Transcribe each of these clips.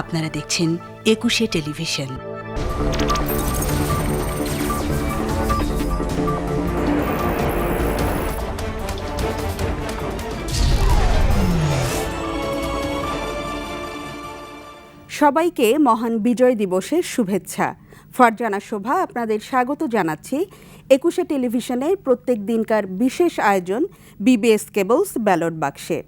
আপনারা দেখছেন একুশে টেলিভিশন। সবাইকে মহান বিজয় দিবসের শুভেচ্ছা। ফারজানা শোভা আপনাদের স্বাগত জানাচ্ছি। একুশে টেলিভিশনের প্রত্যেক দিনকার বিশেষ আয়োজন বিবিএস কেবলস ব্যালট বাক্সে।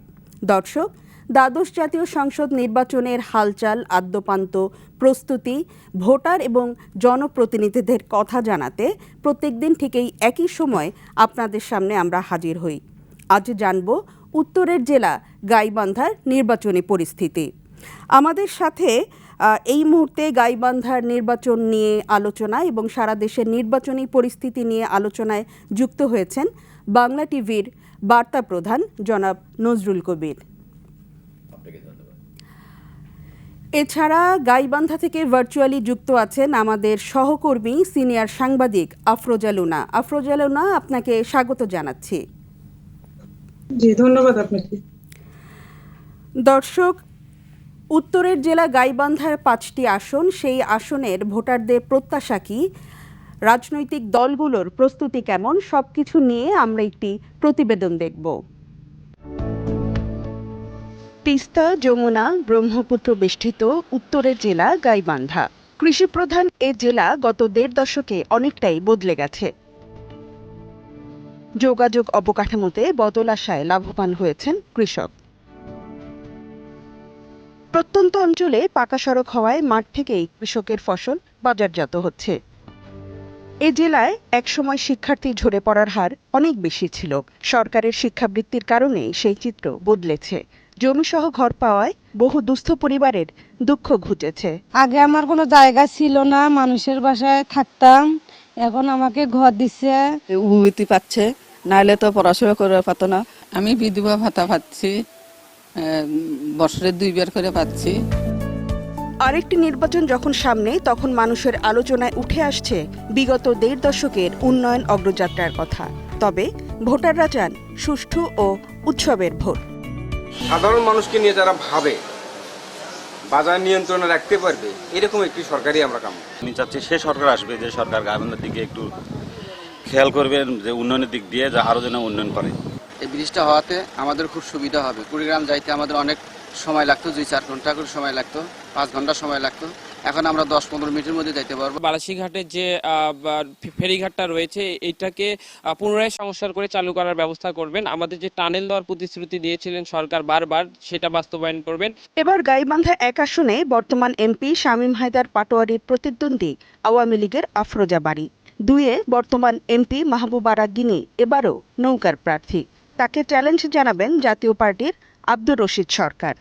দর্শক দ্বাদশ জাতীয় সংসদ নির্বাচনের হালচাল, আদ্যপান্ত, প্রস্তুতি, ভোটার এবং জনপ্রতিনিধিদের কথা জানাতে প্রত্যেক দিন ঠিক এই একই সময় আপনাদের সামনে আমরা হাজির হই। আজ জানব উত্তরের জেলা গাইবান্ধার নির্বাচনী পরিস্থিতি। আমাদের সাথে এই মুহূর্তে গাইবান্ধার নির্বাচন নিয়ে আলোচনা এবং সারা দেশের নির্বাচনী পরিস্থিতি নিয়ে আলোচনায় যুক্ত হয়েছেন বাংলা টিভির বার্তা প্রধান জনাব নজরুল কবির। এছাড়া গাইবান্ধা থেকে ভার্চুয়ালি যুক্ত আছেন আমাদের সহকর্মী সিনিয়র সাংবাদিক আফরোজা লুনা। আফরোজা লুনা আপনাকে স্বাগত জানাচ্ছি। জি ধন্যবাদ আপনাকে। দর্শক উত্তরের জেলা গাইবান্ধার পাঁচটি আসন সেই আসনের ভোটারদের প্রত্যাশা কি? রাজনৈতিক দলগুলোর প্রস্তুতি কেমন? সবকিছু নিয়ে আমরা একটি প্রতিবেদন দেখব। তিস্তা, যমুনা, ব্রহ্মপুত্র বেষ্টিত উত্তরের জেলা গাইবান্ধা। কৃষিপ্রধান এ জেলা গত দেড় দশকে অনেকটাই বদলে গেছে। যোগাযোগ অবকাঠামোতে বদল আসায় লাভবান হয়েছেন কৃষক। প্রত্যন্ত অঞ্চলে পাকা সড়ক হওয়ায় মাঠ থেকেই কৃষকের ফসল বাজারজাত হচ্ছে। এ জেলায় একসময় শিক্ষার্থী ঝরে পড়ার হার অনেক বেশি ছিল। সরকারের শিক্ষাবৃত্তির কারণে সেই চিত্র বদলেছে। জমিসহ ঘর পাওয়ায় বহু দুস্থ পরিবারের দুঃখ ঘুচেছে আগে আমার কোনো জায়গা ছিল না মানুষের বাসায় থাকতাম। এখন আমাকে ঘর দিচ্ছে উন্নতি পাচ্ছে নাহলে তো পড়াশোনা করে পাতো না। আমি বিধবা ভাতা পাচ্ছি বছরে দুইবার করে পাচ্ছি। আরেকটি নির্বাচন যখন সামনে তখন মানুষের আলোচনায় উঠে আসছে বিগত দেড় দশকের উন্নয়ন অগ্রযাত্রার কথা। তবে ভোটাররা চান সুষ্ঠু ও উৎসবের ভোট। সাধারণ মানুষকে নিয়ে যারা ভাবে বাজার নিয়ন্ত্রণে রাখতে পারবে এরকম একটি সরকারই আমরা কাম আমি চাচ্ছি সে সরকার আসবে যে সরকার গ্রামের দিকে একটু খেয়াল করবেন যে উন্নয়নের দিক দিয়ে যা আরও যেন উন্নয়ন করে। এই ব্রিজটা হওয়াতে আমাদের খুব সুবিধা হবে। কুড়িগ্রাম যাইতে আমাদের অনেক সময় লাগতো দুই চার ঘণ্টা করে সময় লাগতো পাঁচ ঘণ্টা সময় লাগতো। এখন আমরা দশ পনেরো মিনিটের মধ্যে যাইতে পারব। বালাসীঘাটের যে ফেরিঘাটটা রয়েছে এইটাকে পুনরায় সংস্কার করে চালু করার ব্যবস্থা করবেন। আমাদের যে টানেল দেওয়ার প্রতিশ্রুতি দিয়েছিলেন সরকার বারবার সেটা বাস্তবায়ন করবেন। এবার গাইবান্ধা এক আসনে বর্তমান এমপি শামীম হায়দার পাটোয়ারির প্রতিদ্বন্দ্বী আওয়ামী লীগের আফরোজা বাড়ি। দুয়ে বর্তমান এমপি মাহবুবা রাগিনী এবারও নৌকার প্রার্থী। তাকে চ্যালেঞ্জ জানাবেন জাতীয় পার্টির আব্দুর রশিদ সরকার।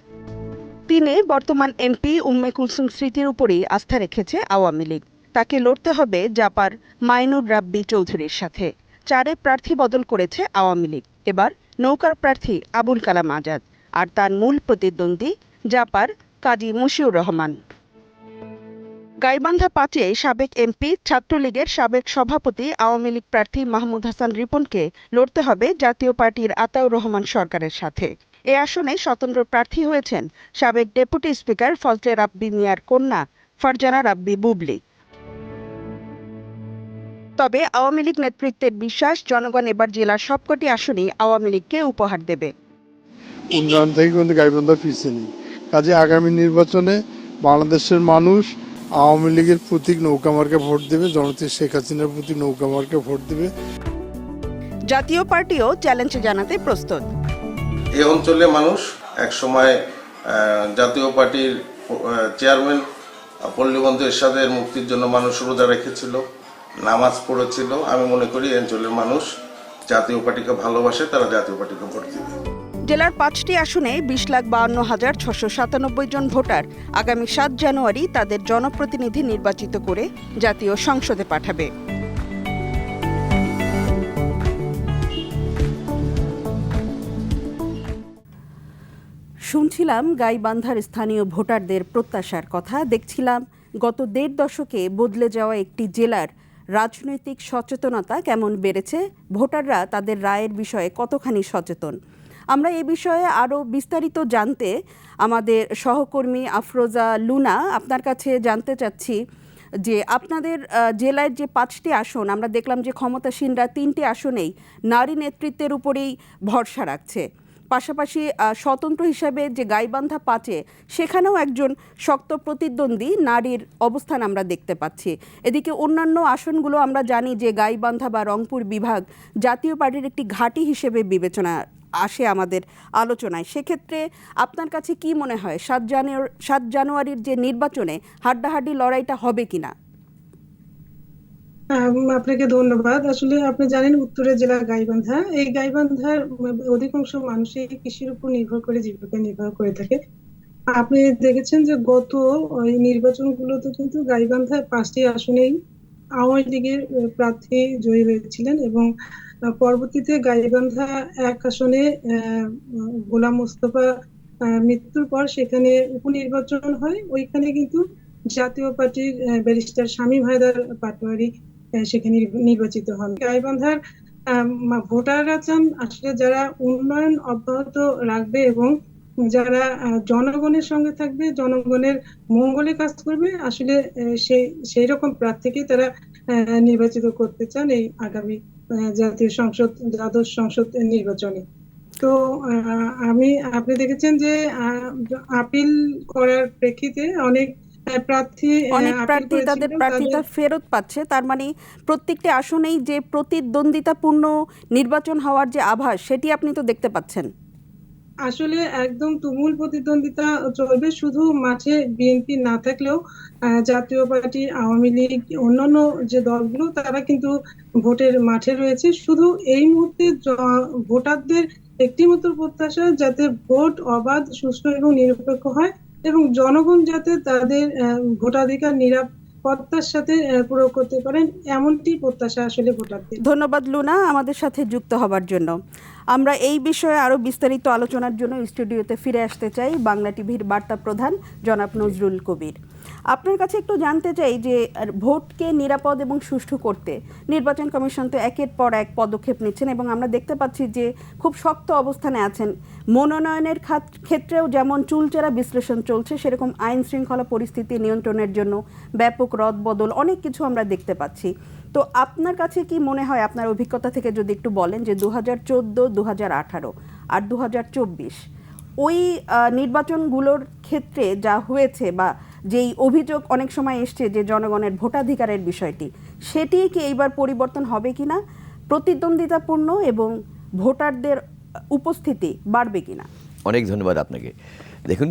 তিনে বর্তমান এমপি উম্মে কুলসুম স্মৃতির উপরেই আস্থা রেখেছে আওয়ামী লীগ। তাকে লড়তে হবে জাপার মাইনুর রাব্বি চৌধুরীর সাথে। চারে প্রার্থী বদল করেছে আওয়ামী লীগ। এবার নৌকার প্রার্থী আবুল কালাম আজাদ আর তার মূল প্রতিদ্বন্দ্বী জাপার কাজী মশিউর রহমান। গাইবান্ধা পাঁচে সাবেক এমপি, ছাত্রলীগের সাবেক সভাপতি আওয়ামী লীগ প্রার্থী মাহমুদ হাসান রিপনকে লড়তে হবে জাতীয় পার্টির আতাউর রহমান সরকারের সাথে। এ আসনে স্বতন্ত্র প্রার্থী হয়েছেন সাবেক ডেপুটি স্পিকার ফজলে রাব্বি মিয়ার কন্যা ফারজানা রাব্বি বুবলি। তবে আওয়ামী লীগ নেতৃত্বের বিশ্বাস জনগণ এবার জেলার সবকটি আসনই আওয়ামী লীগকে উপহার দেবে। উন্নয়ন থেকে কিন্তু গাইবান্ধা পিছিয়ে নেই কাজে আগামী নির্বাচনে বাংলাদেশের মানুষ আওয়ামী লীগের প্রতীক নৌকা মার্কে ভোট দেবে জনতা শেখ হাসিনার প্রতীক নৌকা মার্কে ভোট দেবে। জাতীয় পার্টিও চ্যালেঞ্জ জানাতে প্রস্তুত। এই অঞ্চলে মানুষ এক সময় জাতীয় পার্টির চেয়ারম্যান পল্লীবন্ধু এরশাদের মুক্তির জন্য মানুষ রোজা রেখেছিল, নামাজ পড়েছিল। আমি মনে করি অঞ্চলের মানুষ জাতীয় পার্টিকে ভালোবাসে, তারা জাতীয় পার্টিকে ভোট দিবে। জেলার পাঁচটি আসনে বিশ লাখ বাহান্ন হাজার ছশো সাতানব্বই জন ভোটার আগামী সাত জানুয়ারি তাদের জনপ্রতিনিধি নির্বাচিত করে জাতীয় সংসদে পাঠাবে। শুনছিলাম গাইবান্ধার স্থানীয় ভোটারদের প্রত্যাশার কথা। দেখছিলাম গত দেড় দশকে বদলে যাওয়া একটি জেলার রাজনৈতিক সচেতনতা কেমন বেড়েছে, ভোটাররা তাদের রায়ের বিষয়ে কতখানি সচেতন? আমরা এ বিষয়ে আরও বিস্তারিত জানতে আমাদের সহকর্মী আফরোজা লুনা আপনার কাছে জানতে চাচ্ছি যে আপনাদের জেলার যে পাঁচটি আসন, আমরা দেখলাম যে ক্ষমতাসীনরা তিনটি আসনেই নারী নেতৃত্বের উপরেই ভরসা রাখছে। পাশাপাশি স্বতন্ত্র হিসাবে যে গাইবান্ধা পাচে সেখানেও একজন শক্ত প্রতিদ্বন্দ্বী নারীর অবস্থান আমরা দেখতে পাচ্ছি। এদিকে অন্যান্য আসনগুলো আমরা জানি যে গাইবান্ধা বা রংপুর বিভাগ জাতীয় পার্টির একটি ঘাঁটি হিসেবে বিবেচনা আসে আমাদের আলোচনায়। সেক্ষেত্রে আপনার কাছে কি মনে হয়? সাত জানুয়ারি, সাত জানুয়ারির যে নির্বাচনে হাড্ডাহাড্ডি লড়াইটা হবে কিনা? আপনাকে ধন্যবাদ। আসলে আপনি জানেন উত্তরের জেলা গাইবান্ধা। এই গাইবান্ধার অধিকাংশ মানুষই কৃষির উপর নির্ভর করে জীবিকা নির্বাহ করে থাকে। আপনি দেখেছেন যে গত ওই নির্বাচনগুলোতে কিন্তু গাইবান্ধার পাঁচটি আসনেই আওয়ামী লীগের প্রার্থী জয়ী হয়েছিলেন এবং পরবর্তীতে গাইবান্ধা এক আসনে গোলাম মোস্তফা মৃত্যুর পর সেখানে উপনির্বাচন হয়। ওইখানে কিন্তু জাতীয় পার্টির ব্যারিস্টার শামীম হায়দার পাটোয়ারি সেখানে নির্বাচিত হন। গাইবান্ধার ভোটাররা চান আসলে যারা উন্নয়ন অব্যাহত রাখবে এবং যারা জনগণের সঙ্গে থাকবে, জনগণের মঙ্গলে কাজ করবে, আসলে সেই সেই রকম প্রার্থীকেই তারা নির্বাচিত করতে চান এই আগামী জাতীয় সংসদ, দ্বাদশ সংসদ নির্বাচনে। তো আমি, আপনি দেখেছেন যে আপিল করার প্রেক্ষিতে অনেক প্রার্থী অনেক প্রার্থী তাদের প্রার্থিতা ফেরত পাচ্ছে। তার মানে প্রত্যেকটি আসনেই যে প্রতিদ্বন্দ্বিতাপূর্ণ নির্বাচন হওয়ার যে আভাস সেটি আপনি তো দেখতে পাচ্ছেন। আসলে একদম তুমুল প্রতিদ্বন্দ্বিতা চলবে শুধু মাঠে বিএনপি না থাকলেও জাতীয় পার্টি আওয়ামী লীগ অন্যান্য যে দলগুলো তারা কিন্তু ভোটের মাঠে রয়েছে। শুধু এই মুহূর্তে ভোটারদের একটি মাত্র প্রত্যাশা যাতে ভোট অবাধ সুষ্ঠু এবং নিরপেক্ষ হয়। এবং জনগণ যাতে তাদের ভোটাধিকার, নিরাপত্তার সাথে প্রয়োগ করতে পারেন, এমনটি প্রত্যাশা আসলে ধন্যবাদ, লুনা, আমাদের সাথে যুক্ত হবার জন্য। আমরা এই বিষয়ে আরও বিস্তারিত আলোচনার জন্য স্টুডিওতে ফিরে আসতে চাই। বাংলা টিভির বার্তা প্রধান জনাব নজরুল কবির। আপনার কাছে একটু জানতে চাই যে ভোটকে নিরাপদ এবং সুষ্ঠু করতে নির্বাচন কমিশন তো একের পর এক পদক্ষেপ নিচ্ছেন এবং আমরা দেখতে পাচ্ছি যে, খুব শক্ত অবস্থানে আছেন। মনোনয়নের ক্ষেত্রেও যেমন চুলচেরা বিশ্লেষণ চলছে, সেরকম আইন শৃঙ্খলা পরিস্থিতি নিয়ন্ত্রণের জন্য ব্যাপক রদবদল অনেক কিছু আমরা দেখতে পাচ্ছি। তো আপনার কাছে কি মনে হয়, আপনার অভিজ্ঞতা থেকে যদি একটু বলেন যে দু হাজার চোদ্দ দু হাজার আঠারো আর দু হাজার চব্বিশ, ওই নির্বাচনগুলোর ক্ষেত্রে যা হয়েছে বা যেই অভিযোগ অনেক সময় এসছে যে জনগণের ভোটাধিকারের বিষয়টি, সেটি কি এইবার পরিবর্তন হবে কিনা, প্রতিদ্বন্দ্বিতাপূর্ণ এবং ভোটারদের উপস্থিতি বাড়বে কিনা? অনেক ধন্যবাদ আপনাকে। দেখুন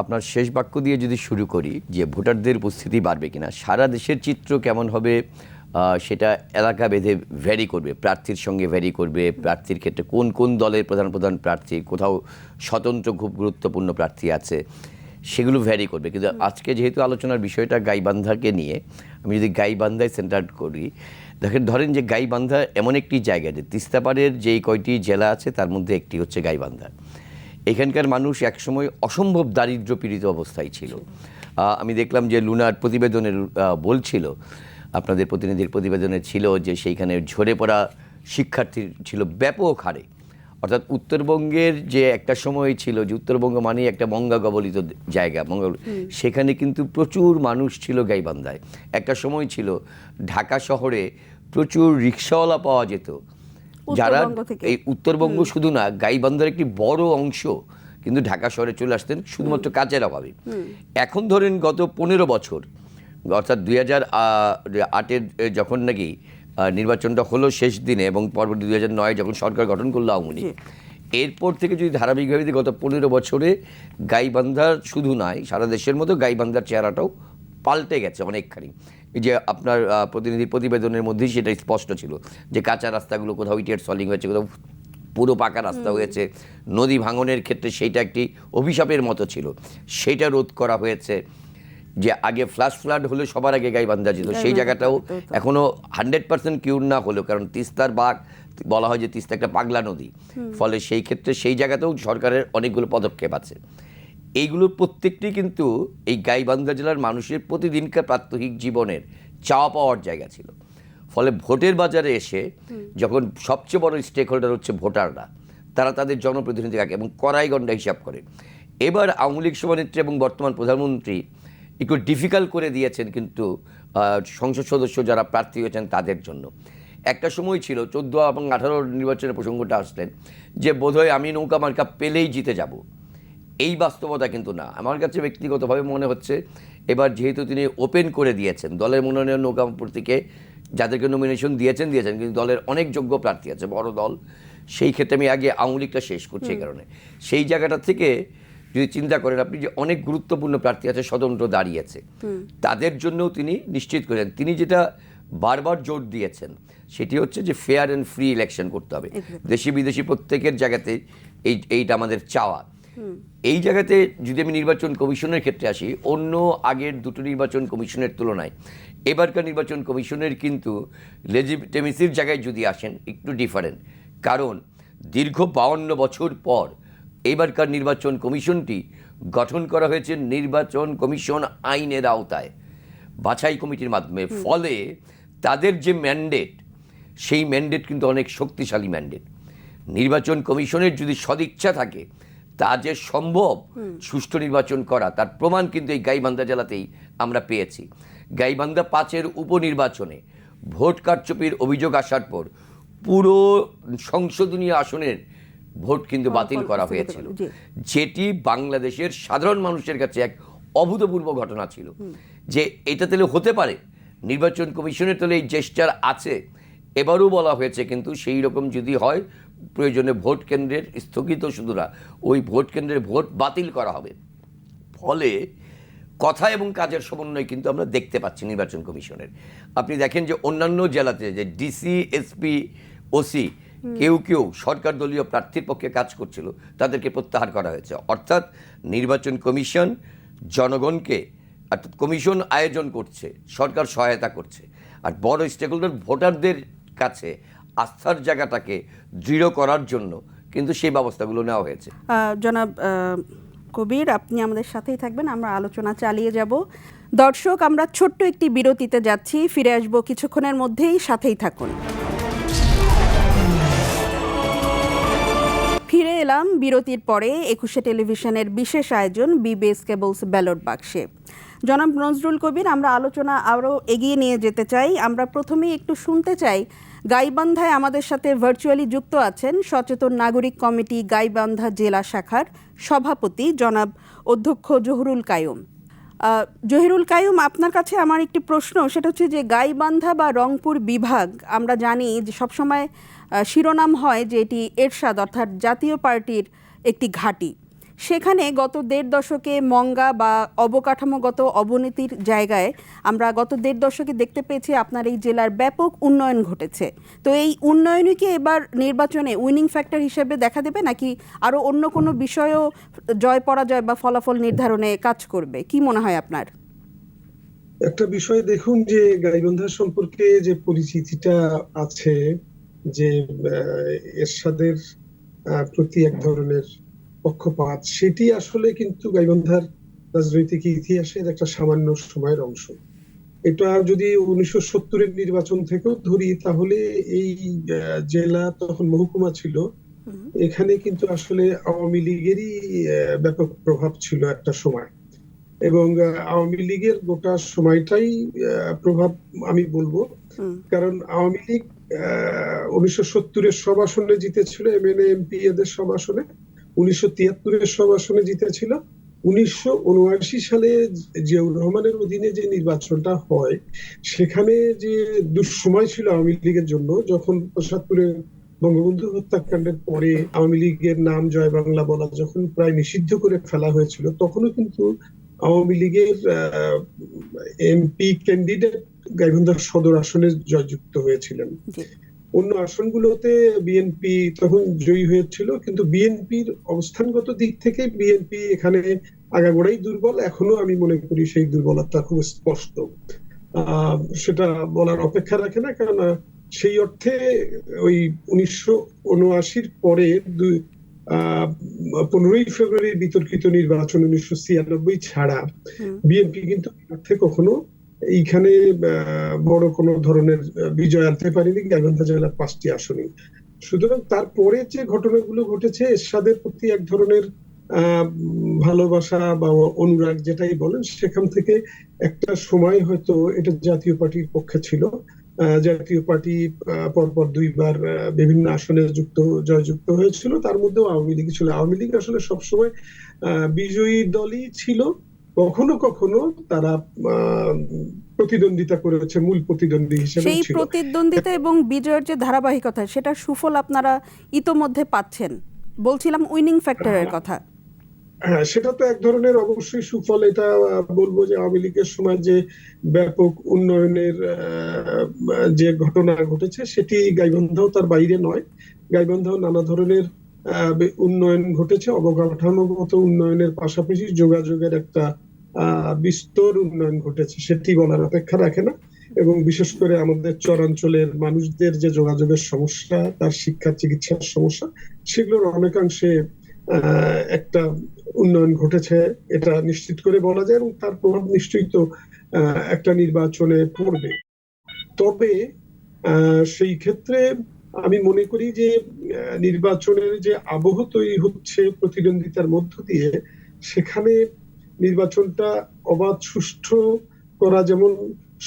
আপনার শেষ বাক্য দিয়ে যদি শুরু করি যে ভোটারদের উপস্থিতি বাড়বে কিনা, সারা দেশের চিত্র কেমন হবে সেটা এলাকা ভেদে ভ্যারি করবে, প্রার্থীর সঙ্গে ভ্যারি করবে, প্রার্থীর ক্ষেত্রে কোন কোন দলের প্রধান প্রধান প্রার্থী, কোথাও স্বতন্ত্র খুব গুরুত্বপূর্ণ প্রার্থী আছে। সেগুলো ভ্যারি করবে। কিন্তু আজকে যেহেতু আলোচনার বিষয়টা গাইবান্ধাকে নিয়ে আমি যদি গাইবান্ধায় সেন্টার করি দেখেন ধরেন যে গাইবান্ধা এমন একটি জায়গা যে তিস্তাপাড়ের যেই কয়টি জেলা আছে তার মধ্যে একটি হচ্ছে গাইবান্ধা। এখানকার মানুষ একসময় অসম্ভব দারিদ্র পীড়িত অবস্থায় ছিল। আমি দেখলাম যে লুনার প্রতিবেদনের বলছিল আপনাদের প্রতিনিধির প্রতিবেদনে ছিল যে সেইখানে ঝরে পড়া শিক্ষার্থী ছিল ব্যাপক হারে। অর্থাৎ উত্তরবঙ্গের যে একটা সময় ছিল যে উত্তরবঙ্গ মানেই একটা বঙ্গা গবলিত জায়গা মঙ্গা সেখানে কিন্তু প্রচুর মানুষ ছিল গাইবান্ধায়। একটা সময় ছিল ঢাকা শহরে প্রচুর রিক্সাওয়ালা পাওয়া যেত। যারা এই উত্তরবঙ্গ শুধু না গাইবান্ধার একটি বড় অংশ কিন্তু ঢাকা শহরে চলে আসতেন শুধুমাত্র কাজের অভাবে। এখন ধরেন গত পনেরো বছর অর্থাৎ দুই হাজার আটের যখন নাকি নির্বাচনটা হলো শেষ দিনে এবং পরবর্তী দুই হাজার নয় যখন সরকার গঠন করল আওয়ামী লীগ। এরপর থেকে যদি ধারাবাহিকভাবে গত পনেরো বছরে গাইবান্ধার শুধু নয় সারা দেশের মতো গাইবান্ধার চেহারাটাও পাল্টে গেছে অনেকখানি। এই যে আপনার প্রতিনিধি প্রতিবেদনের মধ্যেই সেটা স্পষ্ট ছিল যে কাঁচা রাস্তাগুলো কোথাও ইটের সলিং হয়েছে কোথাও পুরো পাকা রাস্তা হয়েছে নদী ভাঙনের ক্ষেত্রে সেইটা একটি অভিশাপের মতো ছিল। সেটা রোধ করা হয়েছে। যে আগে ফ্লাশ ফ্লাড হলে সবার আগে গাইবান্ধা যেত সেই জায়গাটাও এখনও হান্ড্রেড পার্সেন্ট কিউর না হলেও কারণ তিস্তার বাঘ বলা হয় যে তিস্তা একটা পাগলা নদী। ফলে সেই ক্ষেত্রে সেই জায়গাতেও সরকারের অনেকগুলো পদক্ষেপ আছে। এইগুলোর প্রত্যেকটি কিন্তু এই গাইবান্ধা জেলার মানুষের প্রতিদিনকার প্রাত্যহিক জীবনের চাওয়া পাওয়ার জায়গা ছিল। ফলে ভোটের বাজারে এসে যখন সবচেয়ে বড় স্টেক হোল্ডার হচ্ছে ভোটাররা তারা তাদের জনপ্রতিনিধি কাকে এবং কড়াই গণ্ডা হিসাব করে। এবার আওয়ামী লীগ সভানেত্রী এবং বর্তমান প্রধানমন্ত্রী একটু ডিফিকাল্ট করে দিয়েছেন কিন্তু সংসদ সদস্য যারা প্রার্থী হয়েছেন তাদের জন্য। একটা সময় ছিল চোদ্দ এবং আঠারো নির্বাচনের প্রসঙ্গটা আসলেন যে বোধহয় আমি নৌকা মার্কা পেলেই জিতে যাব। এই বাস্তবতা কিন্তু না। আমার কাছে ব্যক্তিগতভাবে মনে হচ্ছে এবার যেহেতু তিনি ওপেন করে দিয়েছেন দলের মনোনয়ন নৌকা প্রতীকে যাদেরকে নমিনেশন দিয়েছেন দিয়েছেন কিন্তু দলের অনেক যোগ্য প্রার্থী আছে বড় দল। সেই ক্ষেত্রে আমি আগে আওয়ামী লীগটা শেষ করছি এই কারণে। সেই জায়গাটা থেকে যদি চিন্তা করেন আপনি যে অনেক গুরুত্বপূর্ণ প্রার্থী আছে স্বতন্ত্র দাঁড়িয়েছে তাদের জন্যও তিনি নিশ্চিত করেন। তিনি যেটা বারবার জোর দিয়েছেন সেটি হচ্ছে যে ফেয়ার অ্যান্ড ফ্রি ইলেকশন করতে হবে। দেশি বিদেশি প্রত্যেকের জায়গাতে এই এইটা আমাদের চাওয়া। এই জায়গাতে যদি আমি নির্বাচন কমিশনের ক্ষেত্রে আসি অন্য আগের দুটো নির্বাচন কমিশনের তুলনায় এবারকার নির্বাচন কমিশনের কিন্তু লেজিটেমেসির জায়গায় যদি আসেন একটু ডিফারেন্ট কারণ দীর্ঘ বাউন্ন বছর পর এবারকার নির্বাচন কমিশনটি গঠন করা হয়েছে নির্বাচন কমিশন আইনের আওতায়। বাছাই কমিটির মাধ্যমে। ফলে তাদের যে ম্যান্ডেট সেই ম্যান্ডেট কিন্তু অনেক শক্তিশালী ম্যান্ডেট। নির্বাচন কমিশনের যদি সদিচ্ছা থাকে তা যে সম্ভব সুষ্ঠু নির্বাচন করা তার প্রমাণ কিন্তু এই গাইবান্ধা জেলাতেই আমরা পেয়েছি। গাইবান্ধা পাঁচের উপনির্বাচনে ভোট কারচুপির অভিযোগ আসার পর পুরো সংশোধনীয় আসনের ভোট কিন্তু বাতিল করা হয়েছিল। যেটি বাংলাদেশের সাধারণ মানুষের কাছে এক অভূতপূর্ব ঘটনা ছিল। যে এটা তাহলে হতে পারে নির্বাচন কমিশনের তাহলে এই জেস্টার আছে এবারও বলা হয়েছে কিন্তু সেই রকম যদি হয় প্রয়োজনে ভোট কেন্দ্রের স্থগিত শুধু না ওই ভোট কেন্দ্রের ভোট বাতিল করা হবে। ফলে কথা এবং কাজের সমন্বয় কিন্তু আমরা দেখতে পাচ্ছি নির্বাচন কমিশনের। আপনি দেখেন যে অন্যান্য জেলাতে যে ডিসি এসপি ওসি কেউ কেউ সরকার দলীয় প্রার্থীর পক্ষে কাজ করছিল তাদেরকে প্রত্যাহার করা হয়েছে। অর্থাৎ নির্বাচন কমিশন জনগণকে অর্থাৎ কমিশন আয়োজন করছে সরকার সহায়তা করছে। আর বড় স্টেকহোল্ডার ভোটারদের কাছে আস্থার জায়গাটাকে দৃঢ় করার জন্য কিন্তু সেই ব্যবস্থাগুলো নেওয়া হয়েছে। জনাব কবির আপনি আমাদের সাথেই থাকবেন আমরা আলোচনা চালিয়ে যাব। দর্শক আমরা ছোট্ট একটি বিরতিতে যাচ্ছি ফিরে আসব কিছুক্ষণের মধ্যেই সাথেই থাকুন। এলাম বিরতির পরে একুশে টেলিভিশনের বিশেষ আয়োজন বিবিএস কেবলস ব্যালট বাক্সে। জনাব নজরুল কবির, আমরা আলোচনা আরও এগিয়ে নিয়ে যেতে চাই। আমরা প্রথমেই একটু শুনতে চাই, গাইবান্ধায় আমাদের সাথে ভার্চুয়ালি যুক্ত আছেন সচেতন নাগরিক কমিটি গাইবান্ধা জেলা শাখার সভাপতি জনাব অধ্যক্ষ জহুরুল কায়ুম। জহিরুল কায়ুম, আপনার কাছে আমার একটি প্রশ্ন, সেটা হচ্ছে যে গাইবান্ধা বা রংপুর বিভাগ, আমরা জানি যে সবসময় শিরোনাম হয় যে এটি এরশাদ অর্থাৎ জাতীয় পার্টির একটি ঘাঁটি। সেখানে গত দেড় দশকে মঙ্গা বা অবকাঠামোগত অবনতির জায়গায় আমরা গত দেড় দশকে দেখতে পেয়েছি আপনার এই জেলার ব্যাপক উন্নয়ন ঘটেছে। তো এই উন্নয়নই কি এবার নির্বাচনে উইনিং ফ্যাক্টর হিসেবে দেখা দেবে নাকি আরও অন্য কোনো বিষয়েও জয় পরাজয় বা ফলাফল নির্ধারণে কাজ করবে? কি মনে হয় আপনার? একটা বিষয় দেখুন যে গাইবান্ধা সম্পর্কে যে পরিচিতিটা আছে যে এরশাদের প্রতি এক ধরনের পক্ষপাত সেটি আসলে কিন্তু গাইবান্ধার রাজনৈতিক ইতিহাসের একটা সামান্য সময়ের অংশ। এটা যদি উনিশশো সত্তরের নির্বাচন থেকেও ধরি তাহলে এই জেলা তখন মহকুমা ছিল। এখানে কিন্তু আসলে আওয়ামী লীগেরই ব্যাপক প্রভাব ছিল একটা সময়। এবং আওয়ামী লীগের গোটা সময়টাই প্রভাব আমি বলব। কারণ আওয়ামী লীগ উনিশশো সত্তরের সব আসনে জিতেছিল এমএনএ এমপি এদের সব আসনে উনিশশো তিয়াত্তরের সব জিতেছিল। উনিশশো উনআশি সালে জিয়াউর রহমানের অধীনে যে নির্বাচনটা হয়, সেখানে যে দুঃসময় ছিল আওয়ামী লীগের জন্য, যখন পঁচাত্তরে বঙ্গবন্ধু হত্যাকাণ্ডের পরে আওয়ামী লীগের নাম জয় বাংলা বলা যখন প্রায় নিষিদ্ধ করে ফেলা হয়েছিল, তখনও কিন্তু আওয়ামী লীগের এমপি ক্যান্ডিডেট গাইবান্ধার সদর আসনে জয়যুক্ত হয়েছিলেন। অন্য আসনগুলোতে বিএনপি তখন জয়ী হয়েছিল কিন্তু বিএনপির অবস্থানগত দিক থেকে বিএনপি এখানে আগাগোড়াই দুর্বল। এখনও আমি মনে করি সেই দুর্বলতা খুব স্পষ্ট। সেটা বলার অপেক্ষা রাখে না কারণ সেই অর্থে ওই উনিশশো উনআশির পরে পনেরোই ফেব্রুয়ারির বিতর্কিত নির্বাচন উনিশশো ছিয়ানব্বই ছাড়া বিএনপি কিন্তু অর্থে কখনো এইখানে বড় কোনো ধরনের বিজয় আনতে পারেনি গাইবান্ধা জেলার পাঁচটি আসনে সুতরাং তারপরে যে ঘটনাগুলো ঘটেছে, এরশাদের প্রতি এক ধরনের ভালোবাসা বা অনুরাগ যেটাই বলেন, সেখান থেকে একটা সময় হয়তো এটা জাতীয় পার্টির পক্ষে ছিল। জাতীয় পার্টি পরপর দুইবার বিভিন্ন আসনে যুক্ত, জয়যুক্ত হয়েছিল। তার মধ্যেও আওয়ামী লীগ ছিল। আওয়ামী লীগ আসলে সবসময় বিজয়ী দলই ছিল। কখনো কখনো তারা প্রতিদ্বন্দ্বিতা করেছে মূল প্রতিদ্বন্দ্বী হিসেবে সেই প্রতিদ্বন্দ্বিতা এবং বিজয়ের যে ধারাবাহিকতা সেটা সুফল আপনারা ইতোমধ্যে পাচ্ছেন। বলছিলাম উইনিং ফ্যাক্টরের কথা। হ্যাঁ সেটা তো এক ধরনের অবশ্যই সুফল। এটা বলব যে আওয়ামী লীগের সময় যে ব্যাপক উন্নয়নের যে ঘটনা ঘটেছে সেটি গাইবান্ধাও তার বাইরে নয়। গাইবান্ধাও নানা ধরনের উন্নয়ন ঘটেছে, অবকাঠামোগত উন্নয়নের পাশাপাশি যোগাযোগের একটা বিস্তর উন্নয়ন ঘটেছে, সেটি বলার অপেক্ষা রাখে না। এবং বিশেষ করে আমাদের চরাঞ্চলের মানুষদের যে যোগাযোগের সমস্যা, তার শিক্ষা, চিকিৎসার সমস্যা, সেগুলোর অনেকাংশে একটা উন্নয়ন ঘটেছে, এটা নিশ্চিত করে বলা যায় এবং তার প্রভাব নিশ্চয়ই তো একটা নির্বাচনে পড়বে। তবে সেই ক্ষেত্রে আমি মনে করি যে নির্বাচনের যে আবহ তৈরি হচ্ছে প্রতিদ্বন্দ্বিতার মধ্য দিয়ে সেখানে নির্বাচনটা অবাধ সুষ্ঠু করা যেমন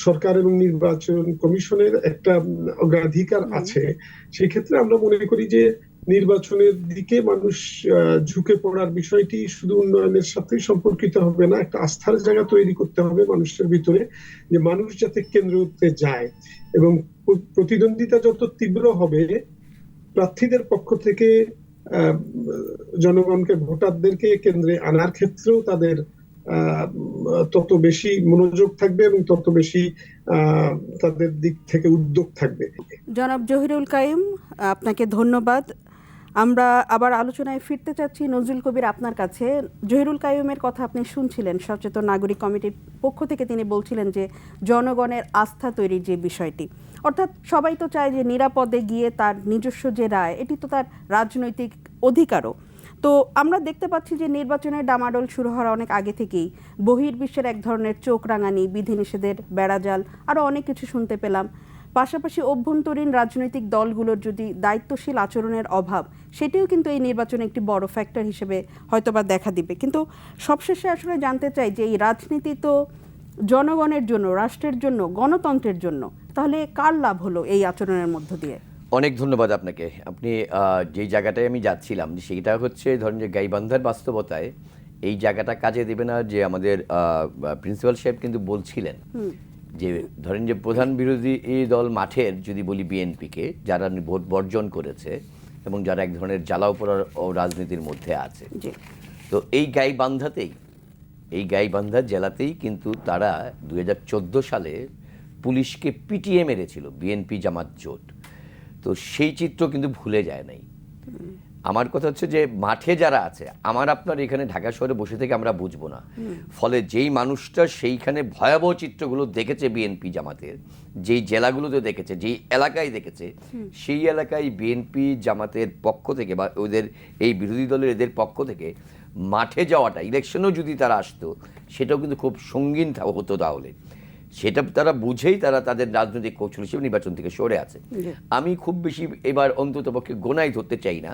সরকার এবং নির্বাচন কমিশনের একটা অগ্রাধিকার আছে সেই ক্ষেত্রে আমরা মনে করি যে নির্বাচনের দিকে মানুষ ঝুঁকে পড়ার বিষয়টি শুধু উন্নয়নের সাথেই সম্পর্কিত হবে না একটা আস্থার জায়গা তৈরি করতে হবে মানুষের ভিতরে যে মানুষ যাতে কেন্দ্রতে যায় এবং প্রতিদ্বন্দ্বিতা যত তীব্র হবে, প্রার্থীদের পক্ষ থেকে জনগণকে ভোটারদেরকে কেন্দ্রে আনার ক্ষেত্রেও তাদের তত বেশি মনোযোগ থাকবে এবং তত বেশি তাদের দিক থেকে উদ্যোগ থাকবে। জনাব জহিরুল কাইম, আপনাকে ধন্যবাদ। আমরা আবার আলোচনায় ফিরতে চাচ্ছি। নজরুল কবির আপনার কাছে। জহিরুল কাইমের কথা আপনি শুনছিলেন। সচেতন নাগরিক কমিটির পক্ষ থেকে তিনি বলছিলেন যে, জনগণের আস্থা তৈরির যে বিষয়টি। অর্থাৎ সবাই তো চায় যে, নিরাপদে গিয়ে তার নিজস্ব যে রায়, এটি তো তার রাজনৈতিক অধিকারও। তো আমরা দেখতে পাচ্ছি যে নির্বাচনের ডামাডোল শুরু হওয়ার অনেক আগে থেকেই বহির্বিশ্বের এক ধরনের চোখ রাঙানি, বিধিনিষেধের বেড়াজাল আরও অনেক কিছু শুনতে পেলাম। পাশাপাশি অভ্যন্তরীণ রাজনৈতিক দলগুলোর যদি দায়িত্বশীল আচরণের অভাব সেটিও কিন্তু এই নির্বাচনে একটি বড় ফ্যাক্টর হিসেবে হয়তোবা দেখা দিবে। কিন্তু সবশেষে আসলে জানতে চাই যে এই রাজনীতি তো জনগণের জন্য রাষ্ট্রের জন্য গণতন্ত্রের জন্য তাহলে কার লাভ হলো এই আচরণের মধ্য দিয়ে? অনেক ধন্যবাদ আপনাকে। আপনি যেই জায়গাটায় আমি যাচ্ছিলাম সেইটা হচ্ছে ধরেন যে গাইবান্ধার বাস্তবতায় এই জায়গাটা কাজে দেবে না যে আমাদের প্রিন্সিপাল সাহেব কিন্তু বলছিলেন। যে ধরেন যে প্রধান বিরোধী এই দল মাঠের যদি বলি বিএনপিকে যারা ভোট বর্জন করেছে এবং যারা এক ধরনের জ্বালাও পড়ার ও রাজনীতির মধ্যে আছে। তো এই গাইবান্ধাতেই এই গাইবান্ধা জেলাতেই কিন্তু তারা দু হাজার চোদ্দ সালে পুলিশকে পিটিয়ে মেরেছিল বিএনপি জামাত জোট। তো সেই চিত্র কিন্তু ভুলে যায় নাই। আমার কথা হচ্ছে যে মাঠে যারা আছে আমার আপনার এখানে ঢাকা শহরে বসে থেকে আমরা বুঝব না। ফলে যেই মানুষটা সেইখানে ভয়াবহ চিত্রগুলো দেখেছে বিএনপি জামাতের যেই জেলাগুলোতে দেখেছে যেই এলাকায় দেখেছে সেই এলাকায় বিএনপি জামাতের পক্ষ থেকে বা ওদের এই বিরোধী দলের এদের পক্ষ থেকে মাঠে যাওয়াটা ইলেকশনেও যদি তারা আসতো সেটাও কিন্তু খুব সঙ্গীন হতো তাহলে। সেটা তারা বুঝেই তারা তাদের রাজনৈতিক কৌশল হিসেবে নির্বাচন থেকে সরে আছে। আমি খুব বেশি এবার অন্তত পক্ষে গোনাই ধরতে চাই না।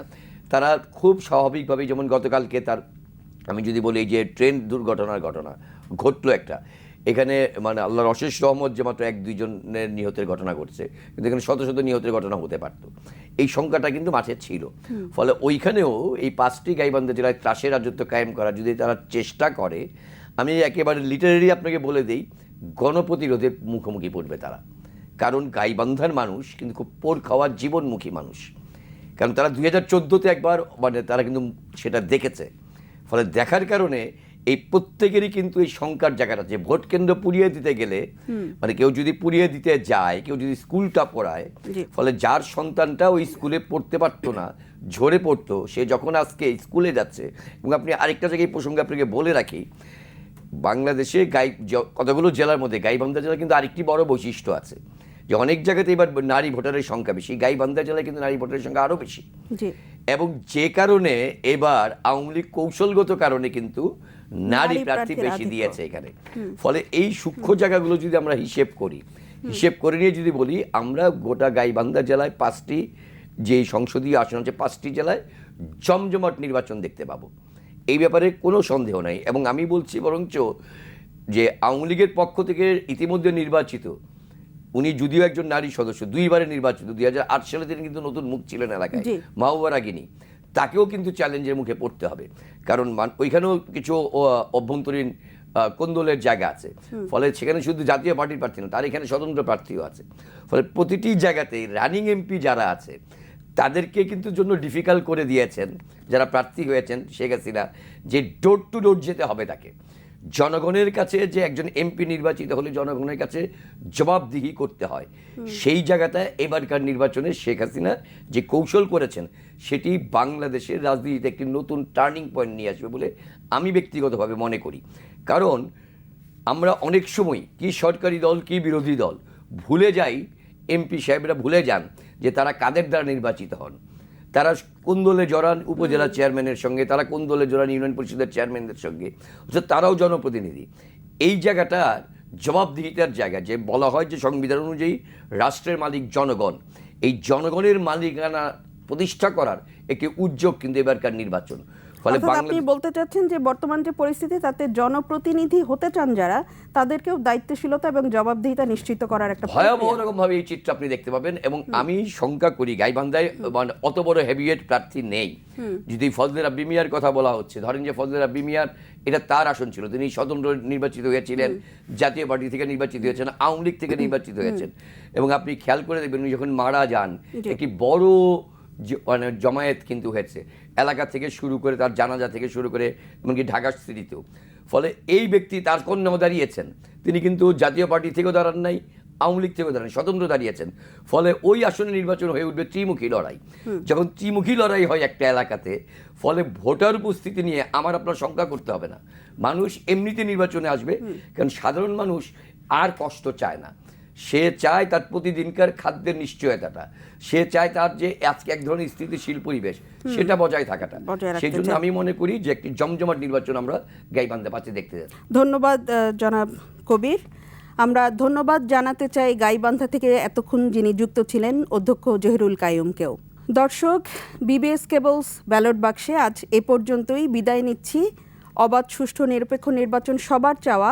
তারা খুব স্বাভাবিকভাবে যেমন গতকালকে তার আমি যদি বলি যে ট্রেন দুর্ঘটনার ঘটনা ঘটলো একটা। এখানে মানে আল্লাহর অশেষ রহমত যে মাত্র এক দুইজনের নিহতের ঘটনা ঘটছে কিন্তু এখানে শত শত নিহতের ঘটনা হতে পারতো। এই সংখ্যাটা কিন্তু মাঠে ছিল। ফলে ওইখানেও এই পাঁচটি গাইবান্ধা জেলায় ত্রাসের রাজত্ব কায়েম করা যদি তারা চেষ্টা করে আমি একেবারে লিটারেরি আপনাকে বলে দিই গণপ্রতিরোধের মুখোমুখি পড়বে তারা। কারণ গাইবান্ধার মানুষ কিন্তু খুব পোর খাওয়ার জীবনমুখী মানুষ। কারণ তারা দুই হাজার চোদ্দোতে একবার মানে তারা কিন্তু সেটা দেখেছে। ফলে দেখার কারণে এই প্রত্যেকেরই কিন্তু এই শঙ্কার জায়গাটা যে ভোট কেন্দ্র পুড়িয়ে দিতে গেলে মানে কেউ যদি পুড়িয়ে দিতে যায় কেউ যদি স্কুলটা পড়ায় ফলে যার সন্তানটা ওই স্কুলে পড়তে পারতো না ঝরে পড়তো সে যখন আজকে স্কুলে যাচ্ছে এবং আপনি আরেকটা জায়গায় প্রসঙ্গে আপনাকে বলে রাখি বাংলাদেশে গাই কতগুলো জেলার মধ্যে গাইবান্ধা জেলা কিন্তু আরেকটি বড় বৈশিষ্ট্য আছে। যে অনেক জায়গাতে এবার নারী ভোটারের সংখ্যা বেশি। গাইবান্ধা জেলায় কিন্তু নারী ভোটারের সংখ্যা আরও বেশি। এবং যে কারণে এবার আওয়ামী লীগ কৌশলগত কারণে কিন্তু নারী প্রার্থী বেশি দিয়েছে এখানে। ফলে এই সূক্ষ্ম জায়গাগুলো যদি আমরা হিসেব করি হিসেব করে নিয়ে যদি বলি আমরা গোটা গাইবান্ধা জেলায় পাঁচটি যে সংসদীয় আসন আছে পাঁচটি জেলায় জমজমাট নির্বাচন দেখতে পাবো। এই ব্যাপারে কোনো সন্দেহ নাই। এবং আমি বলছি বরঞ্চ যে আওয়ামী লীগের পক্ষ থেকে ইতিমধ্যে নির্বাচিত উনি যদিও একজন নারী সদস্য দুইবারে নির্বাচিত দুই হাজার আট সালে তিনি কিন্তু নতুন মুখ ছিলেন এলাকায়। মাহবুবা রাগিনী। তাকেও কিন্তু চ্যালেঞ্জের মুখে পড়তে হবে। কারণ ওইখানেও কিছু অভ্যন্তরীণ কোন্দলের জায়গা আছে। ফলে সেখানে শুধু জাতীয় পার্টির প্রার্থী না তার এখানে স্বতন্ত্র প্রার্থীও আছে। ফলে প্রতিটি জায়গাতে রানিং এমপি যারা আছে তাদেরকে কিন্তু জন্য ডিফিকাল্ট করে দিয়েছেন যারা প্রার্থী হয়েছেন শেখ হাসিনা যে ডোর টু ডোর যেতে হবে তাকে। জনগণের কাছে যে একজন এমপি নির্বাচিত হলে জনগণের কাছে জবাবদিহি করতে হয়। সেই জায়গাটায় এবারকার নির্বাচনে শেখ হাসিনা যে কৌশল করেছেন সেটি বাংলাদেশের রাজনীতিতে একটি নতুন টার্নিং পয়েন্ট নিয়ে আসবে বলে আমি ব্যক্তিগতভাবে মনে করি। কারণ আমরা অনেক সময় কি সরকারি দল কি বিরোধী দল ভুলে যাই এমপি সাহেবরা ভুলে যান যে তারা কাদের দ্বারা নির্বাচিত হন। তারা কোন দলে জড়ান উপজেলা চেয়ারম্যানের সঙ্গে তারা কোন দলে জড়ান ইউনিয়ন পরিষদের চেয়ারম্যানদের সঙ্গে। অর্থাৎ তারাও জনপ্রতিনিধি। এই জায়গাটা জবাবদিহিতার জায়গা যে বলা হয় যে সংবিধান অনুযায়ী রাষ্ট্রের মালিক জনগণ। এই জনগণের মালিকানা প্রতিষ্ঠা করার একটি উদ্যোগ কিন্তু এবারকার নির্বাচন। ফলে আপনি বলতে চাচ্ছেন যে বর্তমান যে পরিস্থিতি তাতে জনপ্রতিনিধি হতে চান যারা তাদেরকেও দায়িত্বশীলতা এবং জবাবদিহিতা নিশ্চিত করার একটা ভয়াবহ। রকম ভাবে এই চিত্র আপনি দেখতে পাবেন এবং আমি শঙ্কা করি গাইবান্ধায় মানে অত বড় হেভিয়েট প্রার্থী নেই। যদি ফজলে রাব্বি মিয়ার কথা বলা হচ্ছে ধরেন যে ফজলে রাব্বি মিয়ার এটা তার আসন ছিল তিনি স্বতন্ত্র নির্বাচিত হয়েছিলেন জাতীয় পার্টি থেকে নির্বাচিত হয়েছেন আওয়ামী লীগ থেকে নির্বাচিত হয়েছেন। এবং আপনি খেয়াল করে দেখবেন যখন মারা যান। একটি বড় জমায়েত কিন্তু হয়েছে। এলাকা থেকে শুরু করে তার জানাজা থেকে শুরু করে এমনকি ঢাকা সিটিতেও। ফলে এই ব্যক্তি তার কন্যাও দাঁড়িয়েছেন। তিনি কিন্তু জাতীয় পার্টি থেকেও দাঁড়ান নাই আওয়ামী লীগ থেকেও দাঁড়ান স্বতন্ত্র দাঁড়িয়েছেন। ফলে ওই আসনে নির্বাচন হয়ে উঠবে ত্রিমুখী লড়াই। যখন ত্রিমুখী লড়াই হয় একটা এলাকাতে ফলে ভোটার উপস্থিতি নিয়ে আমার আপনার শঙ্কা করতে হবে না। মানুষ এমনিতে নির্বাচনে আসবে কারণ সাধারণ মানুষ আর কষ্ট চায় না। সে চায় তার প্রতিদিনকার খাদ্যের নিশ্চয়তাটা। সে চায় তার যে আজকে এক ধরনের স্থিতিশীল পরিবেশ সেটা বজায় থাকাটা। সেই জন্য আমি মনে করি যে একটি জমজমাট নির্বাচন আমরা গাইবান্ধা পাচ্ছে দেখতে যাচ্ছি। ধন্যবাদ জনাব কবির। আমরা ধন্যবাদ জানাতে চাই গাইবান্ধা থেকে এতক্ষণ যিনি যুক্ত ছিলেন অধ্যক্ষ জহিরুল কাইয়ুমকেও। দর্শক বিবিএস কেবলস ব্যালট বাক্সে আজ এ পর্যন্তই বিদায় নিচ্ছি। অবাধ সুষ্ঠু নিরপেক্ষ নির্বাচন সবার চাওয়া।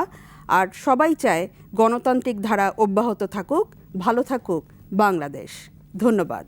আর সবাই চায় গণতান্ত্রিক ধারা অব্যাহত থাকুক ভালো থাকুক বাংলাদেশ। ধন্যবাদ।